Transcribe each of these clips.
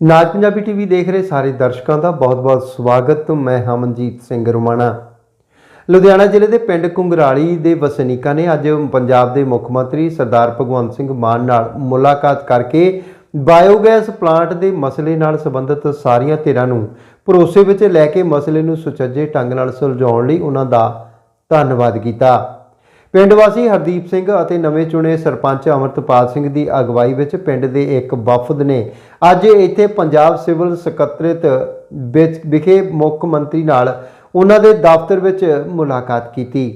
ਨਾਜ Punjabi TV ਦੇਖ ਰਹੇ ਸਾਰੇ ਦਰਸ਼ਕਾਂ ਦਾ ਬਹੁਤ-ਬਹੁਤ ਸਵਾਗਤ। ਮੈਂ ਹਮਨਜੀਤ ਸਿੰਘ ਰੁਮਾਣਾ। ਲੁਧਿਆਣਾ ਜ਼ਿਲ੍ਹੇ ਦੇ ਪਿੰਡ ਕੁੰਗਰਾਲੀ ਦੇ ਵਸਨੀਕਾਂ ਨੇ ਅੱਜ ਪੰਜਾਬ ਦੇ ਮੁੱਖ ਮੰਤਰੀ ਸਰਦਾਰ ਭਗਵੰਤ ਸਿੰਘ ਮਾਨ ਨਾਲ ਮੁਲਾਕਾਤ ਕਰਕੇ ਬਾਇਓਗੈਸ ਪਲਾਂਟ ਦੇ ਮਸਲੇ ਨਾਲ ਸੰਬੰਧਿਤ ਸਾਰੀਆਂ ਧਿਰਾਂ ਨੂੰ ਭਰੋਸੇ ਵਿੱਚ ਲੈ ਕੇ ਮਸਲੇ ਨੂੰ ਸੁਚੱਜੇ ਢੰਗ ਨਾਲ ਸੁਲਝਾਉਣ ਲਈ ਉਹਨਾਂ ਦਾ ਧੰਨਵਾਦ ਕੀਤਾ। ਪਿੰਡ ਵਾਸੀ ਹਰਦੀਪ ਸਿੰਘ ਅਤੇ ਨਵੇਂ ਚੁਣੇ ਸਰਪੰਚ ਅਮਰਤਪਾਲ ਸਿੰਘ ਦੀ ਅਗਵਾਈ ਵਿੱਚ ਪਿੰਡ ਦੇ ਇੱਕ ਵਫਦ ਨੇ ਅੱਜ ਇੱਥੇ ਪੰਜਾਬ ਸਿਵਲ ਸਕੱਤਰੇਤ ਵਿੱਚ ਵਿਖੇ ਮੁੱਖ ਮੰਤਰੀ ਨਾਲ ਉਹਨਾਂ ਦੇ ਦਫ਼ਤਰ ਵਿੱਚ ਮੁਲਾਕਾਤ ਕੀਤੀ।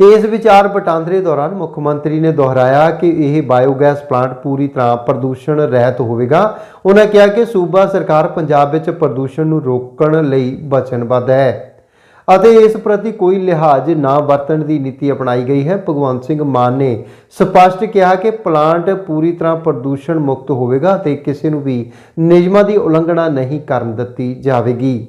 ਇਸ ਵਿਚਾਰ ਵਟਾਂਦਰੇ ਦੌਰਾਨ ਮੁੱਖ ਮੰਤਰੀ ਨੇ ਦੁਹਰਾਇਆ ਕਿ ਇਹ ਬਾਇਓਗੈਸ ਪਲਾਂਟ ਪੂਰੀ ਤਰ੍ਹਾਂ ਪ੍ਰਦੂਸ਼ਣ ਰਹਿਤ ਹੋਵੇਗਾ। ਉਹਨਾਂ ਕਿਹਾ ਕਿ ਸੂਬਾ ਸਰਕਾਰ ਪੰਜਾਬ ਵਿੱਚ ਪ੍ਰਦੂਸ਼ਣ ਨੂੰ ਰੋਕਣ ਲਈ ਵਚਨਬੱਧ ਹੈ। ਅਤੇ ਇਸ ਪ੍ਰਤੀ ਕੋਈ ਲਿਹਾਜ਼ ਨਾ ਵਰਤਣ ਦੀ ਨੀਤੀ ਅਪਣਾਈ ਗਈ ਹੈ। ਭਗਵੰਤ ਸਿੰਘ ਮਾਨ ਨੇ ਸਪਸ਼ਟ ਕਿਹਾ ਕਿ ਪਲਾਂਟ ਪੂਰੀ ਤਰ੍ਹਾਂ ਪ੍ਰਦੂਸ਼ਣ ਮੁਕਤ ਹੋਵੇਗਾ ਤੇ ਕਿਸੇ ਨੂੰ ਵੀ ਨਿਯਮਾਂ ਦੀ ਉਲੰਘਣਾ ਨਹੀਂ ਕਰਨ ਦਿੱਤੀ ਜਾਵੇਗੀ।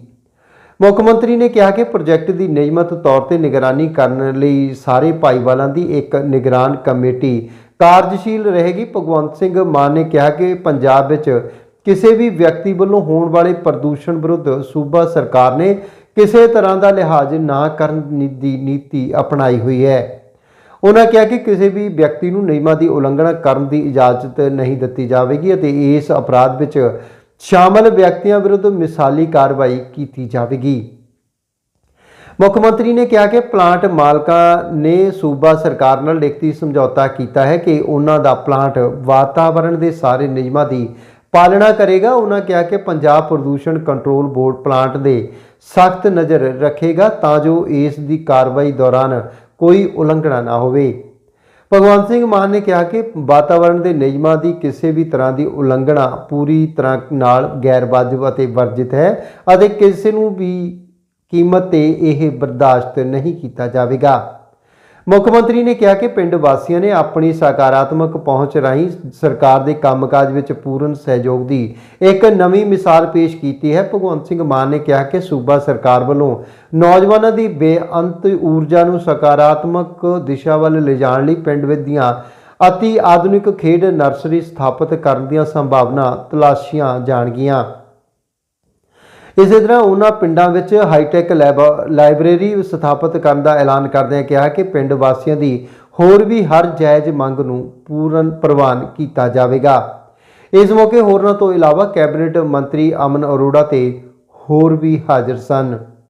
ਮੁੱਖ ਮੰਤਰੀ ਨੇ ਕਿਹਾ ਕਿ ਪ੍ਰੋਜੈਕਟ ਦੀ ਨਿਯਮਤ ਤੌਰ ਤੇ ਨਿਗਰਾਨੀ ਕਰਨ ਲਈ ਸਾਰੇ ਭਾਈਵਾਲਾਂ ਦੀ ਇੱਕ ਨਿਗਰਾਨ ਕਮੇਟੀ ਕਾਰਜਸ਼ੀਲ ਰਹੇਗੀ। ਭਗਵੰਤ ਸਿੰਘ ਮਾਨ ਨੇ ਕਿਹਾ ਕਿ ਪੰਜਾਬ ਵਿੱਚ ਕਿਸੇ ਵੀ ਵਿਅਕਤੀ ਵੱਲੋਂ ਹੋਣ ਵਾਲੇ ਪ੍ਰਦੂਸ਼ਣ ਵਿਰੁੱਧ ਸੂਬਾ ਸਰਕਾਰ ਨੇ ਕਿਸੇ ਤਰ੍ਹਾਂ ਦਾ ਲਿਹਾਜ਼ ਨਾ ਕਰਨ ਦੀ ਨੀਤੀ ਅਪਣਾਈ ਹੋਈ ਹੈ। ਉਹਨਾਂ ਕਿਹਾ ਕਿ ਕਿਸੇ ਵੀ ਵਿਅਕਤੀ ਨੂੰ ਨਿਯਮਾਂ ਦੀ ਉਲੰਘਣਾ ਕਰਨ ਦੀ ਇਜਾਜ਼ਤ ਨਹੀਂ ਦਿੱਤੀ ਜਾਵੇਗੀ ਅਤੇ ਇਸ ਅਪਰਾਧ ਵਿੱਚ ਸ਼ਾਮਲ ਵਿਅਕਤੀਆਂ ਵਿਰੁੱਧ ਮਿਸਾਲੀ ਕਾਰਵਾਈ ਕੀਤੀ ਜਾਵੇਗੀ। ਮੁੱਖ ਮੰਤਰੀ ਨੇ ਕਿਹਾ ਕਿ ਪਲਾਂਟ ਮਾਲਕਾਂ ਨੇ ਸੂਬਾ ਸਰਕਾਰ ਨਾਲ ਲਿਖਤੀ ਸਮਝੌਤਾ ਕੀਤਾ ਹੈ ਕਿ ਉਹਨਾਂ ਦਾ ਪਲਾਂਟ ਵਾਤਾਵਰਣ ਦੇ ਸਾਰੇ ਨਿਯਮਾਂ ਦੀ ਪਾਲਣਾ ਕਰੇਗਾ, ਉਹਨਾਂ ਕਿਹਾ ਕਿ ਪੰਜਾਬ ਪ੍ਰਦੂਸ਼ਣ ਕੰਟਰੋਲ ਬੋਰਡ ਪਲਾਂਟ ਦੇ ਸਖਤ ਨਜ਼ਰ ਰੱਖੇਗਾ ਤਾਂ ਜੋ ਇਸ ਦੀ ਕਾਰਵਾਈ ਦੌਰਾਨ ਕੋਈ ਉਲੰਘਣਾ ਨਾ ਹੋਵੇ। ਭਗਵੰਤ ਸਿੰਘ ਮਾਨ ਨੇ ਕਿਹਾ ਕਿ ਵਾਤਾਵਰਣ ਦੇ ਨਿਯਮਾਂ ਦੀ ਕਿਸੇ ਵੀ ਤਰ੍ਹਾਂ ਦੀ ਉਲੰਘਣਾ ਪੂਰੀ ਤਰ੍ਹਾਂ ਨਾਲ ਗੈਰ ਵਾਜਬ ਅਤੇ ਵਰਜਿਤ ਹੈ ਅਤੇ ਕਿਸੇ ਨੂੰ ਵੀ ਕੀਮਤ ਤੇ ਇਹ ਬਰਦਾਸ਼ਤ ਨਹੀਂ ਕੀਤਾ ਜਾਵੇਗਾ। ਮੁੱਖ ਮੰਤਰੀ ਨੇ ਕਿਹਾ ਕਿ ਪਿੰਡ ਵਾਸੀਆਂ ਨੇ ਆਪਣੀ ਸਕਾਰਾਤਮਕ ਪਹੁੰਚ ਰਾਹੀਂ ਸਰਕਾਰ ਦੇ ਕੰਮਕਾਜ ਵਿੱਚ ਪੂਰਨ ਸਹਿਯੋਗ ਦੀ ਇੱਕ ਨਵੀਂ ਮਿਸਾਲ ਪੇਸ਼ ਕੀਤੀ ਹੈ। ਭਗਵੰਤ ਸਿੰਘ ਮਾਨ ਨੇ ਕਿਹਾ ਕਿ ਸੂਬਾ ਸਰਕਾਰ ਵੱਲੋਂ ਨੌਜਵਾਨਾਂ ਦੀ ਬੇਅੰਤ ਊਰਜਾ ਨੂੰ ਸਕਾਰਾਤਮਕ ਦਿਸ਼ਾ ਵੱਲ ਲਿਜਾਣ ਲਈ ਪਿੰਡ ਵਿੱਚ ਦੀਆਂ ਅਤੀ ਆਧੁਨਿਕ ਖੇਡ ਨਰਸਰੀ ਸਥਾਪਿਤ ਕਰਨ ਦੀਆਂ ਸੰਭਾਵਨਾ ਤਲਾਸ਼ੀਆਂ ਜਾਣਗੀਆਂ। ਇਸੇ ਤਰ੍ਹਾਂ ਉਹਨਾਂ ਪਿੰਡਾਂ ਵਿੱਚ ਹਾਈਟੈਕ ਲੈਬ, ਲਾਇਬ੍ਰੇਰੀ ਸਥਾਪਿਤ ਕਰਨ ਦਾ ਐਲਾਨ ਕਰਦਿਆਂ ਕਿਹਾ ਕਿ ਪਿੰਡ ਵਾਸੀਆਂ ਦੀ ਹੋਰ ਵੀ ਹਰ ਜਾਇਜ਼ ਮੰਗ ਨੂੰ ਪੂਰਨ ਪ੍ਰਵਾਨ ਕੀਤਾ ਜਾਵੇਗਾ। ਇਸ ਮੌਕੇ ਹੋਰਨਾਂ ਤੋਂ ਇਲਾਵਾ ਕੈਬਨਿਟ ਮੰਤਰੀ ਅਮਨ ਅਰੋੜਾ ਤੇ ਹੋਰ ਵੀ ਹਾਜ਼ਰ ਸਨ।